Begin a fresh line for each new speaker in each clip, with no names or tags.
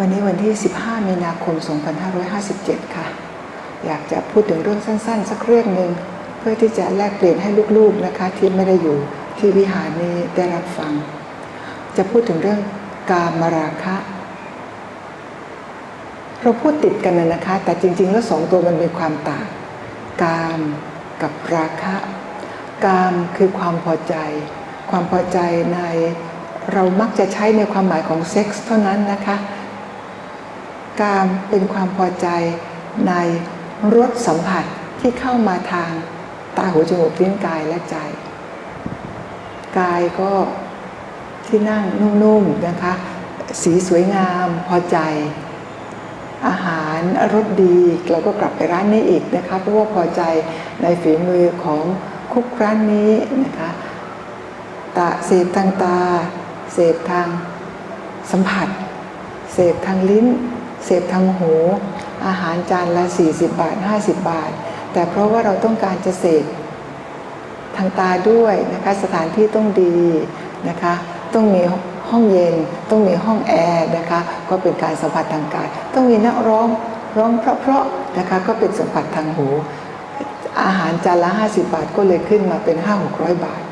วันนี้วันที่ 15 มีนาคม 2557 ค่ะ อยากจะพูดถึงเรื่องสั้น ๆ สักเรื่องหนึ่งเพื่อที่จะแลกเปลี่ยนให้ลูกๆนะคะ ที่ไม่ได้อยู่ที่วิหารนี้ได้รับฟัง จะพูดถึงเรื่องกามราคะ เราพูดติดกันนะนะคะ แต่จริง ๆ แล้วสองตัวมันมีความต่าง กามกับราคะ กามคือความพอใจ ความพอใจในเรามักจะใช้ในความหมายของเซ็กส์เท่านั้นนะคะ กามเป็นความพอใจในรสสัมผัสที่เข้ามาทางตาหูจมูกลิ้นกายและใจ กายก็ที่นั่งนุ่มๆนะคะ สีสวยงามพอใจ อาหารรสดีเราก็กลับไปร้านนี้อีกนะคะเพราะว่าพอใจในฝีมือของคุกร้านนี้นะคะตาเสพทางตา เสพทางสัมผัส เสพทางลิ้น เสพทางหู อาหารจานละ 40 บาท 50 บาท แต่เพราะว่าเราต้องการจะเสพทางตาด้วยนะคะสถานที่ต้องดีนะคะต้องมีห้องเย็นต้องมีห้องแอร์นะคะก็เป็นการสัมผัสทางกาย ต้องมีนักร้องร้องเพราะๆนะคะก็เป็นสัมผัสทางหู อาหารจานละ 50 บาทก็เลยขึ้นมาเป็น 5-600 บาท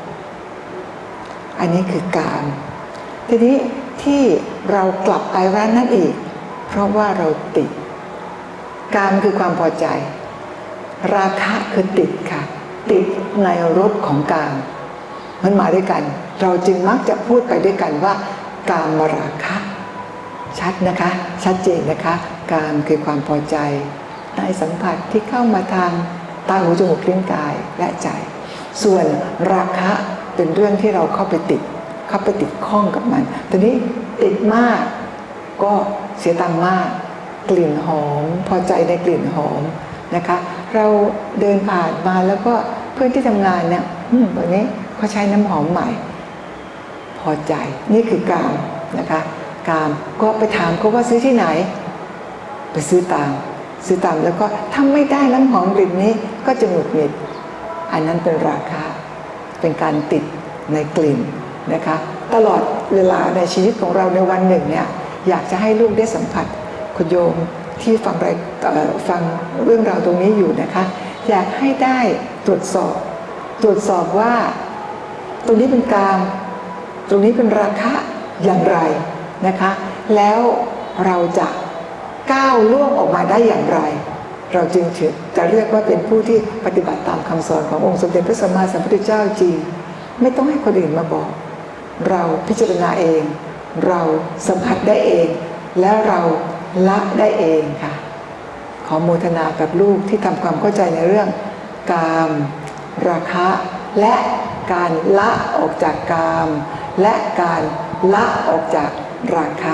อันนี้คือการ ทีนี้ที่เรากลับไปร้านนั้นอีก เพราะว่าเราติด การคือความพอใจ ราคะคือติดค่ะ ติดในรถของการมันมาด้วยกัน เราจึงมักจะพูดไปด้วยกันว่า การมราคะ ชัดนะคะ ชัดเจนนะคะ การคือความพอใจในสัมผัสที่เข้ามาทางตาหูจมูกลิ้นกายและใจ ส่วนราคะเป็นเรื่องที่เราเข้าไปติด เข้าไปติดข้องกับมันทีนี้ติดมาก ก็เสียตังค์มากกลิ่นหอม พอใจในกลิ่นหอมนะคะ เราเดินผ่านมาแล้วก็เพื่อนที่ทำงานเนี่ยอืมวันนี้เขาใช้น้ำหอมใหม่ พอใจนี่คือกามนะคะกามก็ไปถามเขาว่าซื้อที่ไหน ไปซื้อตามซื้อตามแล้วก็ถ้าไม่ได้น้ำหอมกลิ่นนี้ก็จะหงุดหงิด อันนั้นเป็นราคะเป็นการติดในกลิ่นนะคะ ตลอดเวลาในชีวิตของเราในวันหนึ่งเนี่ย อยากจะให้ลูกได้สัมผัสคุณโยมที่ฟังรายเอ่อฟังเรื่องราวตรงนี้อยู่นะคะ อยากให้ได้ตรวจสอบ ตรวจสอบว่า ตรงนี้เป็นกลางตรงนี้เป็นราคะอย่างไรนะคะ แล้วเราจะก้าวล่วงออกมาได้อย่างไร เราจึงถือจะเรียกว่าเป็นผู้ที่ปฏิบัติตามคำสอนขององค์สมเด็จพระสัมมาสัมพุทธเจ้าจริง ไม่ต้องให้คนอื่นมาบอก เราพิจารณาเอง เราสัมผัสได้เอง และเราละได้เองค่ะ ขอโมทนากับลูกที่ทำความเข้าใจในเรื่องกามราคะและการละออกจากกาม และการละออกจากราคะ